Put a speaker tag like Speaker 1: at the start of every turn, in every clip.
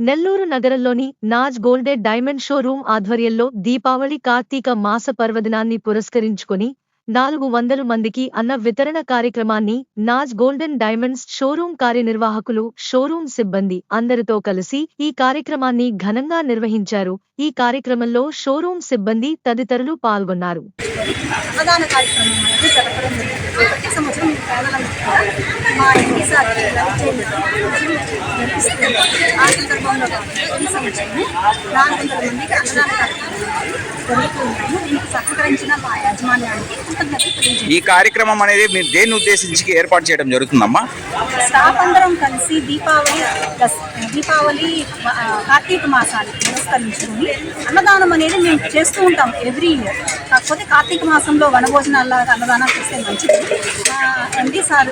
Speaker 1: నెల్లూరు నగరంలోని Naaz గోల్డెడ్ diamond showroom ఆధ్వర్యంలో దీపావళి కార్తీక మాస పర్వదినాన్ని పురస్కరించుకొని నాలుగు వందల మందికి అన్న వితరణ కార్యక్రమాన్ని నాజ్ గోల్డెన్ డైమండ్స్ షోరూం కార్యనిర్వాహకులు షోరూం సిబ్బంది అందరితో కలిసి ఈ కార్యక్రమాన్ని ఘనంగా నిర్వహించారు. ఈ కార్యక్రమంలో షోరూం సిబ్బంది తదితరులు పాల్గొన్నారు
Speaker 2: అన్నదాన కార్యక్రమం అనేది జరపడం జరుగుతుంది ప్రతి సంవత్సరం ఈ పేదలందరూ కూడా మా ఎంపీ సార్ ఆ సందర్భంలో ఈ నాలుగు వందల మందికి కార్యక్రమం దీనికి సహకరించిన మా యాజమాన్యానికి కృతజ్ఞతలు
Speaker 3: ఈ కార్యక్రమం అనేది మీరు దేన్ని ఉద్దేశించి ఏర్పాటు చేయడం జరుగుతుందమ్మా?
Speaker 2: స్టాఫ్ అందరం కలిసి దీపావళి దీపావళి కార్తీక మాసాన్ని పురస్కరించుకుని అన్నదానం అనేది మేము చేస్తూ ఉంటాం ఎవ్రీ ఇయర్. కాకపోతే కార్తీక మాసంలో వనభోజనాల్లాగా అన్నదానం చేస్తే మంచిది. ఎండి సార్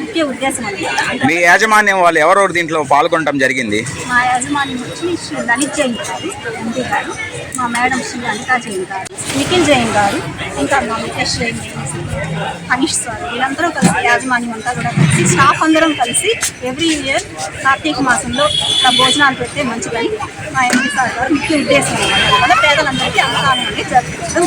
Speaker 2: ముఖ్య ఉద్దేశం అనమాట
Speaker 3: మీ యాజమాన్యం వాళ్ళు ఎవరో దీంట్లో పాల్గొనడం జరిగింది?
Speaker 2: మా యాజమాన్యం వచ్చి శ్రీ లలిత్ జైన్ గారు ఎండి గారు మా మేడం శ్రీ అనితా జైన్ గారు నిఖిల్ జైన్ గారు ఇంకా మా ముఖేష్ జైన్ హనీష్ సార్ వీళ్ళందరూ కలిసి యాజమాన్యం అంతా కూడా కలిసి స్టాఫ్ అందరం కలిసి ఎవ్రీ ఇయర్ కార్తీక మాసంలో భోజనాలు పెడితే మంచిదని మా ఎంపీ సార్ గారు ముఖ్య ఉద్దేశం. అన్నమాట వల్ల పేదలందరికీ అన్నదానం అనేది జరుగుతుంది